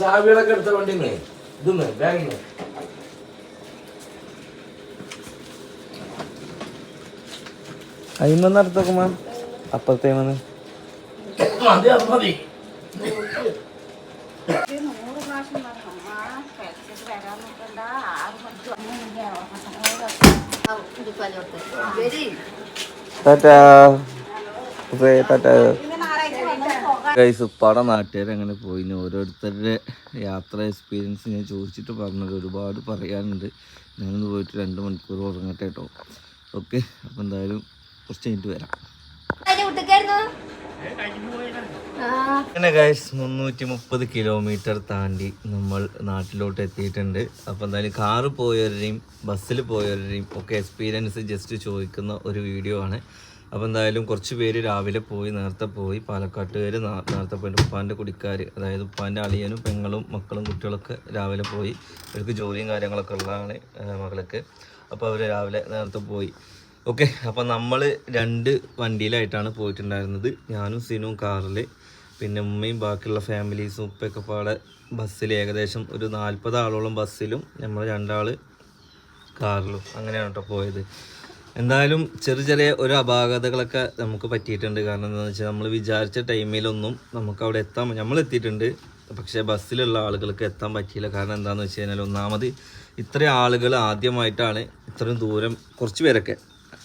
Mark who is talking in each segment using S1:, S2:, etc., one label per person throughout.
S1: ചാവികളൊക്കെ എടുത്ത വണ്ടിന്ന് ഇതൊന്ന് ബാഗിന്ന്
S2: അയിമെന്ന് അടുത്തോക്കുമ്പോ അപ്പുറത്തേമെന്ന്
S1: മതി അത് മതി.
S3: നൂറ് പ്രാവശ്യം
S2: ഗൈസ് പട നാട്ടുകാർ അങ്ങനെ പോയിന് ഓരോരുത്തരുടെ യാത്ര എക്സ്പീരിയൻസ് ഞാൻ ചോദിച്ചിട്ട് പറഞ്ഞത് ഒരുപാട് പറയാനുണ്ട്. ഞാനൊന്ന് പോയിട്ട് രണ്ട് മണിക്കൂർ ഉറങ്ങട്ടെ കേട്ടോ ഓക്കെ അപ്പം എന്തായാലും കുറച്ച് കഴിഞ്ഞിട്ട് വരാം. അങ്ങനെ ഗൈസ് മുന്നൂറ്റി മുപ്പത് കിലോമീറ്റർ താണ്ടി നമ്മൾ നാട്ടിലോട്ട് എത്തിയിട്ടുണ്ട്. അപ്പോൾ എന്തായാലും കാറ് പോയവരുടെയും ബസ്സിൽ പോയവരുടെയും ഒക്കെ എക്സ്പീരിയൻസ് ജസ്റ്റ് ചോദിക്കുന്ന ഒരു വീഡിയോ ആണ്. അപ്പോൾ എന്തായാലും കുറച്ച് പേര് രാവിലെ പോയി നേരത്തെ പോയി. പാലക്കാട്ടുകാർ നേരത്തെ പോയിട്ട് ഉപ്പാന്റെ കുടിക്കാർ അതായത് ഉപ്പാന്റെ അളിയനും പെങ്ങളും മക്കളും കുട്ടികളൊക്കെ രാവിലെ പോയി. അവർക്ക് ജോലിയും കാര്യങ്ങളൊക്കെ ഉള്ളതാണ് മകളൊക്കെ. അപ്പോൾ അവർ രാവിലെ നേരത്തെ പോയി. ഓക്കെ അപ്പോൾ നമ്മൾ രണ്ട് വണ്ടിയിലായിട്ടാണ് പോയിട്ടുണ്ടായിരുന്നത്. ഞാനും സിനും കാറിൽ പിന്നെ ഉമ്മയും ബാക്കിയുള്ള ഫാമിലീസും ഉപ്പയൊക്കെ പാടെ ബസ്സിൽ ഏകദേശം ഒരു നാൽപ്പത് ആളോളം ബസ്സിലും നമ്മൾ രണ്ടാൾ കാറിലും അങ്ങനെയാണ് കേട്ടോ പോയത്. എന്തായാലും ചെറിയ ചെറിയ ഒരു അപാകതകളൊക്കെ നമുക്ക് പറ്റിയിട്ടുണ്ട്. കാരണം എന്താണെന്ന് വെച്ചാൽ നമ്മൾ വിചാരിച്ച ടൈമിലൊന്നും നമുക്ക് അവിടെ എത്താൻ നമ്മൾ എത്തിയിട്ടുണ്ട്. പക്ഷേ ബസ്സിലുള്ള ആളുകൾക്ക് എത്താൻ പറ്റിയില്ല. കാരണം എന്താണെന്ന് വെച്ച് കഴിഞ്ഞാൽ ഒന്നാമത് ഇത്രയും ആളുകൾ ആദ്യമായിട്ടാണ് ഇത്രയും ദൂരം കുറച്ച് പേരൊക്കെ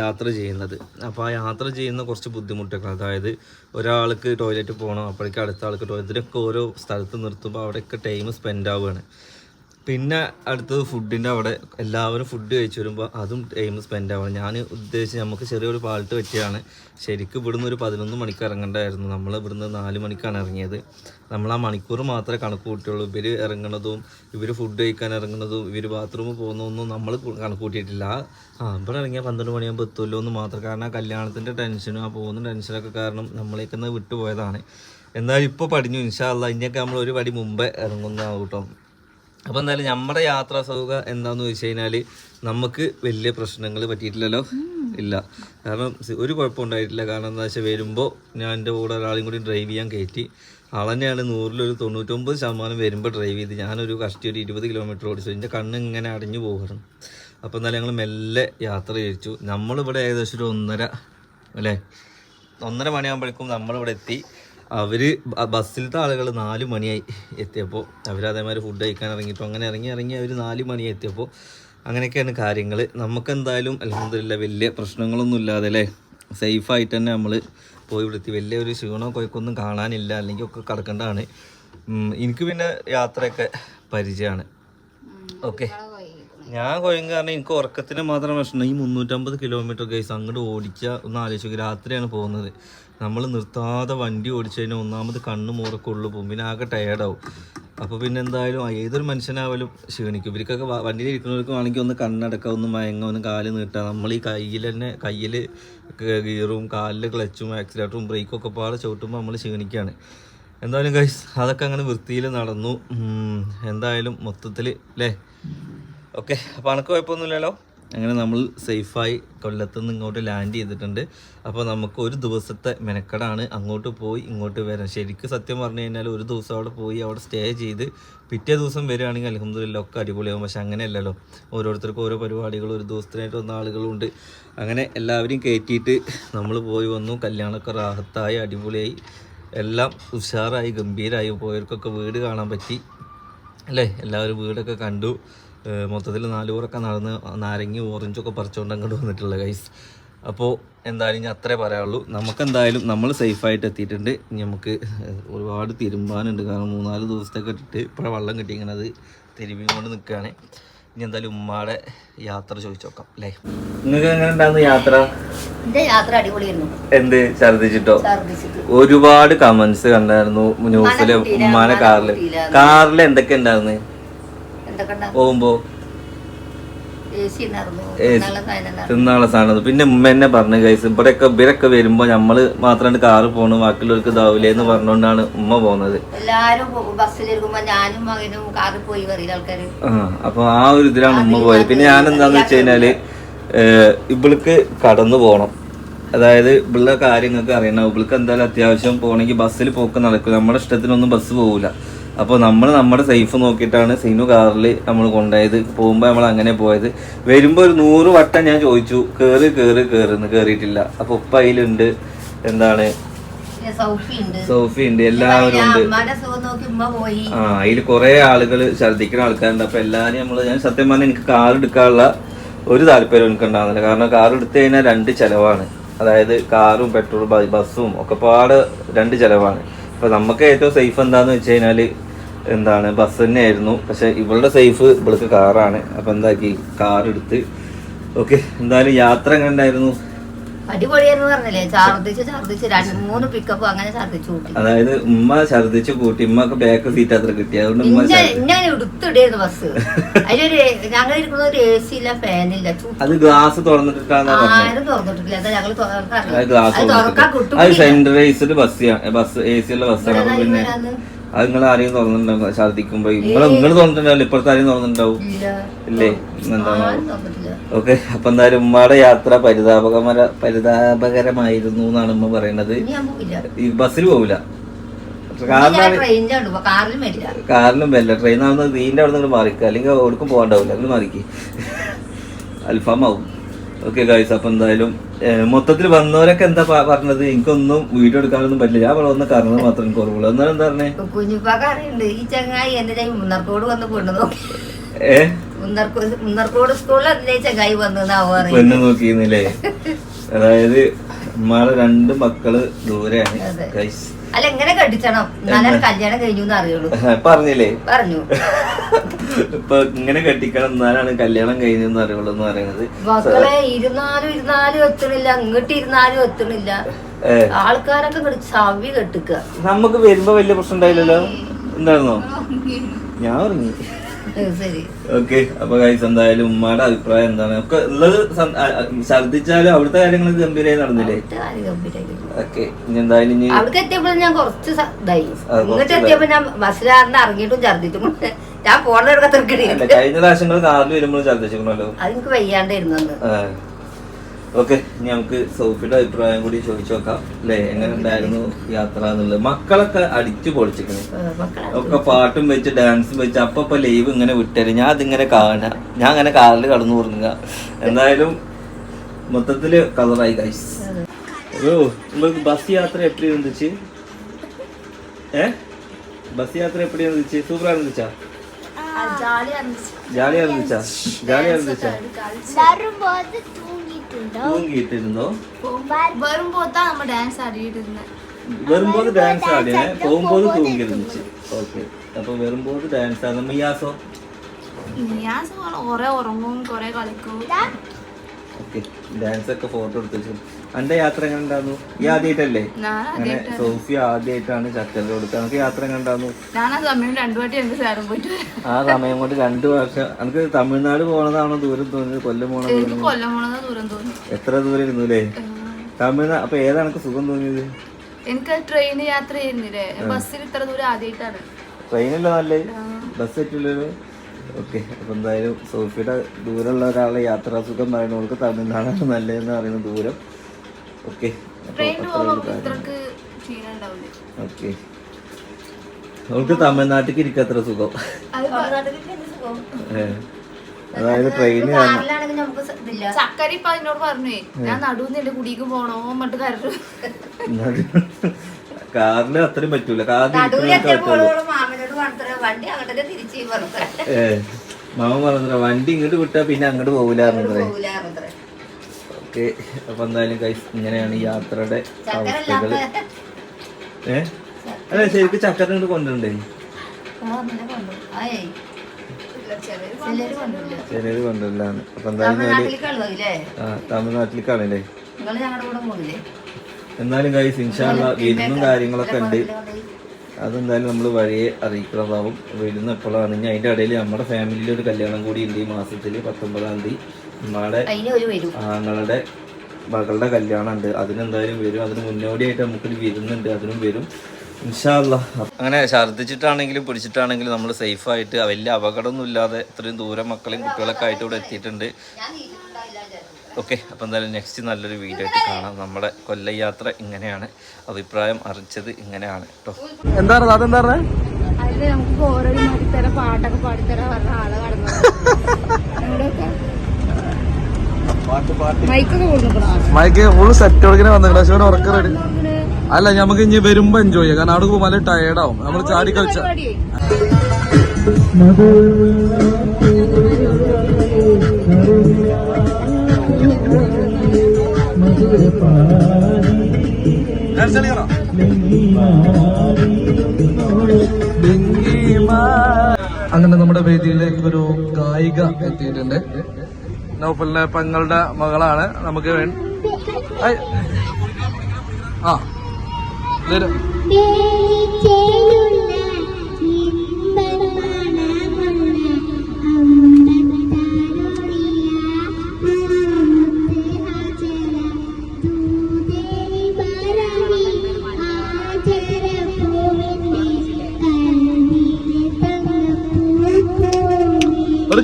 S2: യാത്ര ചെയ്യുന്നത്. അപ്പോൾ ആ യാത്ര ചെയ്യുന്ന കുറച്ച് ബുദ്ധിമുട്ടൊക്കെ അതായത് ഒരാൾക്ക് ടോയ്ലറ്റ് പോകണം അപ്പോഴേക്കും അടുത്ത ആൾക്ക് ടോയ്ലറ്റ് ഇതിനൊക്കെ ഓരോ സ്ഥലത്ത് നിർത്തുമ്പോൾ അവിടെയൊക്കെ ടൈം സ്പെൻഡ് ആവുകയാണ്. പിന്നെ അടുത്തത് ഫുഡിന്റെ അവിടെ എല്ലാവരും ഫുഡ് കഴിച്ച് വരുമ്പോൾ അതും ടൈം സ്പെൻഡ് ആവണം. ഞാൻ ഉദ്ദേശിച്ച് നമുക്ക് ചെറിയൊരു പാൾട്ട് പറ്റിയാണ് ശരിക്കും ഇവിടുന്ന് ഒരു പതിനൊന്ന് മണിക്ക് ഇറങ്ങേണ്ടതായിരുന്നു നമ്മൾ ഇവിടുന്ന് നാല് മണിക്കാണ് ഇറങ്ങിയത്. നമ്മൾ ആ മണിക്കൂർ മാത്രമേ കണക്ക് കൂട്ടിയുള്ളൂ ഇവർ ഇറങ്ങണതും ഇവർ ഫുഡ് കഴിക്കാൻ ഇറങ്ങണതും ഇവർ ബാത്റൂമിൽ പോകുന്നതൊന്നും നമ്മൾ കണക്ക് കൂട്ടിയിട്ടില്ല. ആ ഇവിടെ ഇറങ്ങിയാൽ പന്ത്രണ്ട് മണിയാകുമ്പോൾ എത്തുമല്ലോ എന്ന് മാത്രം. കാരണം ആ കല്യാണത്തിന്റെ ടെൻഷനും ആ പോകുന്ന ടെൻഷനൊക്കെ കാരണം നമ്മളേക്കൊന്ന് വിട്ടുപോയതാണ്. എന്നാലും ഇപ്പോൾ പഠിഞ്ഞു. ഇൻഷാല്ല ഇനിയൊക്കെ നമ്മൾ ഒരു പടി മുമ്പേ ഇറങ്ങുന്നതാവും കേട്ടോ അപ്പോൾ എന്തായാലും നമ്മുടെ യാത്രാ സൗക എന്താന്ന് വെച്ച് കഴിഞ്ഞാൽ നമുക്ക് വലിയ പ്രശ്നങ്ങൾ പറ്റിയിട്ടില്ലല്ലോ. ഇല്ല. കാരണം ഒരു കുഴപ്പമുണ്ടായിട്ടില്ല കാരണം എന്താ വെച്ചാൽ വരുമ്പോൾ ഞാൻ എന്റെ കൂടെ ഒരാളെയും കൂടി ഡ്രൈവ് ചെയ്യാൻ കയറ്റി. ആളെന്നെയാണ് നൂറിലൊരു തൊണ്ണൂറ്റൊമ്പത് ശതമാനം വരുമ്പോൾ ഡ്രൈവ് ചെയ്ത്. ഞാനൊരു കഷ്ടി ഒരു ഇരുപത് കിലോമീറ്റർ ഓടിച്ചു. എന്റെ കണ്ണ് ഇങ്ങനെ അടഞ്ഞു പോകണം അപ്പോൾ എന്നാലും ഞങ്ങൾ മെല്ലെ യാത്ര കഴിച്ചു നമ്മളിവിടെ ഏകദേശം ഒരു ഒന്നര അല്ലേ? ഒന്നര മണിയാകുമ്പോഴേക്കും നമ്മളിവിടെ എത്തി. അവർ ബസ്സിലത്തെ ആളുകൾ നാല് മണിയായി എത്തിയപ്പോൾ അവർ അതേമാതിരി ഫുഡ് കഴിക്കാൻ ഇറങ്ങിയിട്ടു. അങ്ങനെ ഇറങ്ങി ഇറങ്ങി അവർ നാല് മണി എത്തിയപ്പോൾ അങ്ങനെയൊക്കെയാണ് കാര്യങ്ങൾ നമുക്കെന്തായാലും അലഹമില്ല വലിയ പ്രശ്നങ്ങളൊന്നും ഇല്ലാതെ അല്ലേ? സേഫായിട്ട് തന്നെ നമ്മൾ പോയി വിടുത്തി. വലിയ ഒരു ക്ഷീണോ കൊയ്ക്കൊന്നും കാണാനില്ല. അല്ലെങ്കിൽ ഒക്കെ കിടക്കേണ്ടതാണ്. എനിക്ക് പിന്നെ യാത്രയൊക്കെ പരിചയമാണ്. ഓക്കെ. ഞാൻ കൊയ്യും കാരണം എനിക്ക് ഉറക്കത്തിന് മാത്രം പ്രശ്നം ഈ മുന്നൂറ്റമ്പത് കിലോമീറ്റർ ഗൈസ് അങ്ങോട്ട് ഓടിച്ച ഒന്ന് ആലോചിച്ചു രാത്രിയാണ് പോകുന്നത്. നമ്മൾ നിർത്താതെ വണ്ടി ഓടിച്ചു കഴിഞ്ഞാൽ ഒന്നാമത് കണ്ണ് പോകും പിന്നെ ആകെ ടയേർഡാവും അപ്പോൾ പിന്നെ എന്തായാലും ഏതൊരു മനുഷ്യനാവലും ക്ഷീണിക്കും. ഇവർക്കൊക്കെ വണ്ടിയിൽ ഇരിക്കുന്നവർക്ക് വേണമെങ്കിൽ ഒന്ന് കണ്ണടക്ക ഒന്ന് മയങ്ങ ഒന്ന് കാൽ നീട്ടുക നമ്മൾ ഈ കയ്യിൽ തന്നെ കയ്യിൽ ഗിയറും കാലിൽ ക്ലച്ചും ആക്സിലേറ്ററും ബ്രേക്കും ഒക്കെ പാടെ ചവിട്ടുമ്പോൾ നമ്മൾ ക്ഷീണിക്കുകയാണ് എന്തായാലും ഗൈസ് അതൊക്കെ അങ്ങനെ വൃത്തിയിൽ നടന്നു. എന്തായാലും മൊത്തത്തിൽ അല്ലേ ഓക്കെ അപ്പോൾ അനക്ക് കുഴപ്പമൊന്നുമില്ലല്ലോ? അങ്ങനെ നമ്മൾ സേഫായി കൊല്ലത്ത് നിന്ന് ഇങ്ങോട്ട് ലാൻഡ് ചെയ്തിട്ടുണ്ട്. അപ്പോൾ നമുക്ക് ഒരു ദിവസത്തെ മെനക്കടാണ്. അങ്ങോട്ട് പോയി ഇങ്ങോട്ട് വരാൻ ശരിക്കും സത്യം പറഞ്ഞു കഴിഞ്ഞാൽ ഒരു ദിവസം അവിടെ പോയി അവിടെ സ്റ്റേ ചെയ്ത് പിറ്റേ ദിവസം വരികയാണെങ്കിൽ അലഹമ്മദില്ല ഒക്കെ അടിപൊളിയാവും. പക്ഷെ അങ്ങനെയല്ലല്ലോ. ഓരോരുത്തർക്കും ഓരോ പരിപാടികൾ ഒരു ദിവസത്തിനായിട്ട് വന്ന ആളുകളുണ്ട് അങ്ങനെ എല്ലാവരെയും കയറ്റിയിട്ട് നമ്മൾ പോയി വന്നു. കല്യാണമൊക്കെ റാഹത്തായി അടിപൊളിയായി. എല്ലാം ഉഷാറായി ഗംഭീരമായി പോയവർക്കൊക്കെ വീട് കാണാൻ പറ്റി. അല്ലേ? എല്ലാവരും വീടൊക്കെ കണ്ടു. മൊത്തത്തിൽ നാലൂറൊക്കെ നടന്ന് നാരങ്ങി ഓറഞ്ചൊക്കെ പറിച്ചുകൊണ്ട് അങ്ങോട്ട് വന്നിട്ടുള്ള ഗൈസ് അപ്പോൾ എന്തായാലും ഞാൻ അത്രേ പറയാനുള്ളൂ. നമുക്കെന്തായാലും നമ്മൾ സേഫായിട്ട് എത്തിയിട്ടുണ്ട്. ഇനി നമുക്ക് ഒരുപാട് തിരുമ്പാനുണ്ട്. കാരണം മൂന്നാൽ ദിവസത്തേക്ക് ഇട്ടിട്ട് ഇപ്പോഴാണ് വെള്ളം അത് തിരുമ്പി കൊണ്ട് നിൽക്കുകയാണ് ഇനി എന്തായാലും ഉമ്മാടെ യാത്ര ചോദിച്ചു നോക്കാം അല്ലേ? നിങ്ങൾക്ക് എങ്ങനെ ഉണ്ടായിരുന്നു യാത്ര?
S3: യാത്ര അടിപൊളിയായിരുന്നു.
S2: എന്ത്? ഛർദിച്ചിട്ടോ ഒരുപാട് കമന്റ്സ് കണ്ടായിരുന്നു. ന്യൂസിലെ ഉമ്മാനെ
S3: കാറിൽ.
S2: കാറിൽ എന്തൊക്കെ ഉണ്ടായിരുന്നു?
S3: എന്തൊക്കെ ഉണ്ടാവും
S2: പോകുമ്പോ?
S3: എ സി ഉണ്ടായിരുന്നു.
S2: AC.
S3: നല്ല സാധനം.
S2: പിന്നെ ഉമ്മ എന്നെ പറഞ്ഞു കൈസ് ഇവിടെയൊക്കെ ഇവരൊക്കെ വരുമ്പോ നമ്മൾ മാത്രമാണ് കാറ് പോണു ബാക്കിയുള്ളവർക്ക് ഇതാവില്ലേ എന്ന് പറഞ്ഞുകൊണ്ടാണ് ഉമ്മ പോകുന്നത്
S3: എല്ലാരും ഞാനും മകനും കാറിൽ പോയി ആൾക്കാര്.
S2: അപ്പൊ ആ ഒരു ഇതിലാണ് ഉമ്മ പോയത്. പിന്നെ ഞാൻ എന്താന്ന് വെച്ച് കഴിഞ്ഞാൽ ഇവിൾക്ക് ഇവൾക്ക് കടന്നു പോണം. അതായത് ഇവിടെ കാര്യങ്ങൾക്ക് അറിയണം. ഇവൾക്ക് എന്തായാലും അത്യാവശ്യം പോകണമെങ്കിൽ ബസ്സിൽ പോക്ക് നടക്കും. നമ്മുടെ ഇഷ്ടത്തിനൊന്നും ബസ് പോകില്ല അപ്പോൾ നമ്മൾ നമ്മുടെ സേഫ് നോക്കിയിട്ടാണ് സീനു കാറിൽ നമ്മൾ കൊണ്ടുപോയത്. പോകുമ്പോൾ നമ്മൾ അങ്ങനെ പോയത്. വരുമ്പോൾ ഒരു നൂറ് വട്ടം ഞാൻ ചോദിച്ചു കയറി കയറി കയറുന്നു കയറിയിട്ടില്ല അപ്പോൾ ഉപ്പ അതിലുണ്ട്. എന്താണ്?
S4: സൗഫി ഉണ്ട്.
S2: എല്ലാവരും ഉണ്ട്. ആ അതിൽ കുറെ ആളുകൾ ഛർദിക്കുന്ന ആൾക്കാരുണ്ട്. അപ്പൊ എല്ലാരും നമ്മൾ ഞാൻ സത്യം പറഞ്ഞാൽ എനിക്ക് കാർ എടുക്കാനുള്ള ഒരു താല്പര്യം എനിക്ക് ഉണ്ടാകുന്നില്ല കാരണം കാർ എടുത്തു കഴിഞ്ഞാൽ രണ്ട് ചെലവാണ്. അതായത് കാറും പെട്രോൾ ബസ്സും ഒക്കെ പാട് രണ്ട് ചെലവാണ്. അപ്പൊ നമുക്ക് ഏറ്റവും സേഫ് എന്താന്ന് വെച്ച് കഴിഞ്ഞാൽ എന്താണ് ബസ് തന്നെയായിരുന്നു. പക്ഷെ ഇവളുടെ സേഫ് ഇവൾക്ക് കാറാണ് അപ്പൊ എന്താക്കി? കാർ എടുത്ത്. ഓക്കെ എന്തായാലും യാത്ര എങ്ങനെ ഉണ്ടായിരുന്നു
S4: അടിപൊളിയെന്ന് പറഞ്ഞില്ലേ? ഛർദിച്ച് ഛർദിച്ച് രണ്ട് മൂന്ന് പിക്കപ്പ് അങ്ങനെ ഛർദിച്ചു കൂട്ടി.
S2: അതായത് ഉമ്മ ഛർദ്ദിച്ച് കൂട്ടി ഉമ്മക്ക് ബാക്ക് സീറ്റ് അത്ര കിട്ടി. അതുകൊണ്ട് ഉമ്മ
S4: ഇന്നെ എടുത്തിടായിരുന്നു ബസ് അതിലൊരു ഞങ്ങൾ ഇരിക്കുന്ന ഒരു എ സി ഇല്ല ഫാനില്ല
S2: അത് ഗ്ലാസ് തുറന്നിട്ടിട്ടാണ്
S4: ആരും തുറന്നിട്ടില്ല അതാ ഞങ്ങൾ തുറക്കാൻ കിട്ടും
S2: അത് ബസ് ബസ് എ സി ഉള്ള ബസ്സാണ് അപ്പൊ പിന്നെ അത് നിങ്ങൾ ആരെയും തുറന്നിട്ടുണ്ടാവും ഛർദിക്കുമ്പോ നിങ്ങൾ നിങ്ങൾ തുറന്നിട്ടുണ്ടാവില്ല ഇപ്പോഴത്തെ ആരെയും തുറന്നിട്ടുണ്ടാവും
S4: ഇല്ല.
S2: എന്താണ് ഓക്കെ. അപ്പൊ എന്തായാലും ഉമ്മയുടെ യാത്ര പരിതാപകമര പരിതാപകരമായിരുന്നു എന്നാണ് ഉമ്മ
S4: പറയണത്.
S2: ഈ ബസ്സിൽ പോവില്ല.
S4: കാറിലും വരില്ല.
S2: ട്രെയിൻ ആവുന്നത് നീന്റെ അവിടെ നിന്ന് മാറിക്കുക അല്ലെങ്കിൽ ഓടുക്കും പോകണ്ടാവില്ല നിങ്ങൾ മാറിക്ക്. അൽഫാമാവും. ഓക്കെ ഗൈസ് അപ്പൊ എന്തായാലും മൊത്തത്തിൽ വന്നവരൊക്കെ എന്താ പറഞ്ഞത്? എനിക്കൊന്നും വീഡിയോ എടുക്കാനൊന്നും പറ്റില്ല. ഞാൻ വന്ന കാരണം മാത്രം എനിക്ക് ഓർമ്മയുള്ളൂ. എന്നാലും എന്താ പറഞ്ഞേ?
S4: കുഞ്ഞിപ്പാക്ക് ഈ ചങ്ങായി ഈ മുന്നർക്കോട് വന്ന് പെണ്ണ് നോക്കി.
S2: ഏ?
S4: മുന്നർക്കോട് സ്കൂളിൽ ഈ ചങ്ങായി വന്നതാവോ
S2: പെണ്ണ് നോക്കിയിരുന്നില്ലേ അതായത് നമ്മളെ രണ്ട് മക്കൾ ദൂരെയാണ്. ഗൈസ്
S4: അല്ല എങ്ങനെ കെട്ടിച്ചണം എന്നാലും കല്യാണം കഴിഞ്ഞു എന്ന് അറിയുള്ളൂ.
S2: പറഞ്ഞില്ലേ?
S4: പറഞ്ഞു.
S2: ഇപ്പൊ ഇങ്ങനെ കെട്ടിക്കണം എന്നാലാണ് കല്യാണം കഴിഞ്ഞെന്ന് അറിയുള്ളൂ എന്ന് പറയുന്നത്.
S4: മക്കളെ ഇരുന്നാലും ഇരുന്നാലും എത്തണില്ല ഇങ്ങോട്ട് ഇരുന്നാലും എത്തണില്ല. ആൾക്കാരൊക്കെ ഇങ്ങോട്ട് ചവി കെട്ടിക്ക.
S2: നമുക്ക് വരുമ്പോ വലിയ പ്രശ്നം ഉണ്ടായില്ലല്ലോ? എന്തായിരുന്നോ? ഞാൻ ഉറങ്ങി.
S4: ശരി.
S2: ഓക്കെ അപ്പൊ കൈസ് എന്തായാലും ഉമ്മയുടെ അഭിപ്രായം എന്താണ്? ഒക്കെ ഉള്ളത് ആ, അവിടുത്തെ കാര്യങ്ങൾ ഗംഭീരമായി നടന്നില്ലേ. ഓക്കെ ഇനി എന്തായാലും ഇനി
S4: അവിടേക്ക് എത്തിയപ്പോഴും ഞാൻ കുറച്ച് ഇതായി. ഇങ്ങോട്ട് എത്തിയപ്പോ ഞാൻ ബസ്സിലാറിന് ഇറങ്ങിയിട്ടും ഛർദിച്ചും ഞാൻ പോണെടുക്കാൻ തിരക്കടി
S2: കഴിഞ്ഞ പ്രാവശ്യം കാറിൽ വരുമ്പോൾ ചർദ്ദിച്ചിരിക്കണല്ലോ
S4: അതെനിക്ക് വയ്യാണ്ടായിരുന്നു
S2: ഓക്കെ നമുക്ക് സോഫിയുടെ അഭിപ്രായം കൂടി ചോദിച്ചു നോക്കാം. അല്ലെ എങ്ങനെ ഉണ്ടായിരുന്നു യാത്ര എന്നുള്ളത്. മക്കളൊക്കെ അടിച്ചു പൊളിച്ചിക്കണ് ഒക്കെ പാട്ടും വെച്ച് ഡാൻസും വെച്ച് അപ്പൊ ലൈവ് ഇങ്ങനെ വിട്ടേര്. ഞാൻ അതിങ്ങനെ കാണ. ഞാൻ അങ്ങനെ കാറിൽ കടന്നു ഉറങ്ങുക എന്തായാലും മൊത്തത്തിൽ കളറായി കൈസ് ഓ നിങ്ങൾക്ക് ബസ് യാത്ര എപ്പോഴും ഏ? ബസ് യാത്ര എപ്പോഴും സൂപ്പറാണ് இருந்துச்சு சூப்பரா இருந்துச்சா ஜாலியா இருந்துச்சா ஜாலியா இருந்துச்சா
S5: வரும்போது தூங்கிட்டு இருந்தோம்
S2: தூங்கிட்டு இருந்தோம்
S5: வரும்போது தான் நம்ம டான்ஸ் ஆடிட்டு இருந்தேன்
S2: வரும்போது டான்ஸ் ஆடினேன் போகும்போது தூங்கி இருந்துச்சு ഓക്കെ അപ്പൊ വരുമ്പോൾ ഡാൻസ് ആണ് മിയാസോ
S5: യാസം കുറെ ഉറങ്ങും കുറെ കളിക്കും
S2: ഓക്കെ ഡാൻസ് ഒക്കെ ഫോട്ടോ എടുത്ത് വെച്ചു. അന്റെ യാത്ര എങ്ങനെ ഉണ്ടായിരുന്നു? ഈ ആദ്യമായിട്ടല്ലേ അങ്ങനെ സോഫി ആദ്യമായിട്ടാണ് ചക്കര കൊടുക്കുക നമുക്ക് യാത്ര എങ്ങനെ ഉണ്ടായിരുന്നു?
S5: ഞാൻ ആ സമയം
S2: കൊണ്ട് രണ്ടു വർഷം. നമുക്ക് തമിഴ്നാട് പോണതാണോ ദൂരം തോന്നിയത്? കൊല്ലം പോണ ദൂരം
S5: പോണത് തോന്നി
S2: എത്ര ദൂരം ഇരുന്നു അല്ലേ തമിഴ്നാട് അപ്പൊ ഏതാണ് എനിക്ക് സുഖം തോന്നിയത്?
S5: എനിക്ക് ട്രെയിൻ യാത്ര ചെയ്യുന്നില്ലേ ബസ്സിൽ ഇത്ര ദൂരം ആദ്യമായിട്ടാണ്
S2: ട്രെയിനല്ല നല്ലേ ബസ് പറ്റില്ലല്ലോ? ഓക്കെ അപ്പോൾ എന്തായാലും സോഫിയുടെ ദൂരമുള്ള ഒരാളെ യാത്രാസുഖം പറയുന്നവർക്ക് തമിഴ്നാടാണ് നല്ലതെന്ന് പറയുന്ന ദൂരം.
S5: Okay
S2: okay. അവൾക്ക് തമിഴ്നാട്ടിലേക്ക് ഇരിക്കത്ര സുഖം.
S5: അത്
S4: തമിഴ്നാട്ടിലേക്ക് എന്ത് സുഖം?
S2: അതായത് ട്രെയിന്
S4: പറഞ്ഞു നമുക്ക് ഇതില്ല.
S5: ചക്കര ഇപ്പൊ അതിനോട് പറഞ്ഞേ ഞാൻ നടുവിന്ന് എന്റെ കുടിക്ക് പോണോ മട്ട് കരട്ടു
S2: കാറിൽ അത്രയും പറ്റൂല. ഏ മാമ പറഞ്ഞത്ര വണ്ടി ഇങ്ങോട്ട് വിട്ടാ പിന്നെ അങ്ങോട്ട്
S4: പോകൂലെ
S2: ഓക്കെ അപ്പൊ എന്തായാലും കൈസ് ഇങ്ങനെയാണ് ഈ യാത്രയുടെ
S4: അവസ്ഥകൾ
S2: ഏ? അല്ല ശരിക്കും ചക്കര ഇങ്ങോട്ട് കൊണ്ടുണ്ടേ
S4: ചെറിയത് കൊണ്ടല്ലാന്ന് ചിലര്
S2: കൊണ്ടുവരില്ലാണ് അപ്പൊ എന്തായാലും തമിഴ്നാട്ടിലേക്കാണല്ലേ എന്നാലും കാര്യം ഇൻഷാല്ല വിരുന്നും കാര്യങ്ങളൊക്കെ ഉണ്ട്. അതെന്തായാലും നമ്മൾ വഴിയെ അറിയിക്കുന്നതാവും വരുന്ന എപ്പോഴാണ്? ഇനി അതിന്റെ ഇടയിൽ നമ്മുടെ ഫാമിലിയിൽ ഒരു കല്യാണം കൂടി ഉണ്ട് ഈ മാസത്തിൽ പത്തൊമ്പതാം തീയതി. നമ്മുടെ ആങ്ങളുടെ മകളുടെ കല്യാണം ഉണ്ട്. അതിനെന്തായാലും വരും. അതിന് മുന്നോടിയായിട്ട് നമുക്കൊരു വിരുന്നുണ്ട്. അതിനും വരും. ഇൻഷാല്ല അങ്ങനെ ഛർദ്ദിച്ചിട്ടാണെങ്കിലും പിടിച്ചിട്ടാണെങ്കിലും നമ്മൾ സേഫായിട്ട് വലിയ അപകടമൊന്നും ഇല്ലാതെ ഇത്രയും ദൂരം മക്കളെയും കുട്ടികളൊക്കെ ആയിട്ട് ഇവിടെ എത്തിയിട്ടുണ്ട്. ഓക്കെ അപ്പോൾ എന്തായാലും നെക്സ്റ്റ് നല്ലൊരു വീഡിയോ ആയിട്ട് കാണാം. നമ്മുടെ കൊല്ലം യാത്ര ഇങ്ങനെയാണ്. അഭിപ്രായം അറിയിച്ചത് ഇങ്ങനെയാണ് കേട്ടോ അതെന്താ
S3: നമുക്ക് ബോറടി മാറ്റിത്തരാം പാട്ടൊക്കെ പറഞ്ഞ ആളെ കടന്നു
S6: മൈക്ക് ഫുൾ സെറ്റ് കൊടുക്കണേ വന്നിട്ട് പക്ഷെ ഇവിടെ റെഡി അല്ല നമുക്ക് ഇനി വരുമ്പോ എൻജോയ് ചെയ്യാം. കാരണം അവിടെ പോകുമ്പോൾ നല്ല ടയർഡാവും നമ്മൾ ചാടി കളിച്ച. അങ്ങനെ നമ്മുടെ വേദിയിലേക്ക് ഒരു ഗായിക എത്തിയിട്ടുണ്ട്. നൗഫലിന്റെ പെങ്ങളുടെ മകളാണ്. നമുക്ക് വേണ്ടി ആ.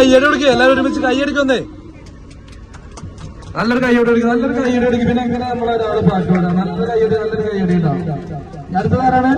S6: കയ്യടി കൊടുക്കുക എല്ലാവരും ഒരുമിച്ച് കയ്യടിക്കൊന്നേ നല്ലൊരു കയ്യടി എടുക്കും നല്ലൊരു കയ്യടി എടുക്കും പിന്നെ എങ്ങനെ നമ്മളെ ഒരാൾ പാട്ട് പാടാം? നല്ലൊരു കയ്യടി നല്ലൊരു കയ്യടി ഉണ്ടാവും. അടുത്തതാരാണ്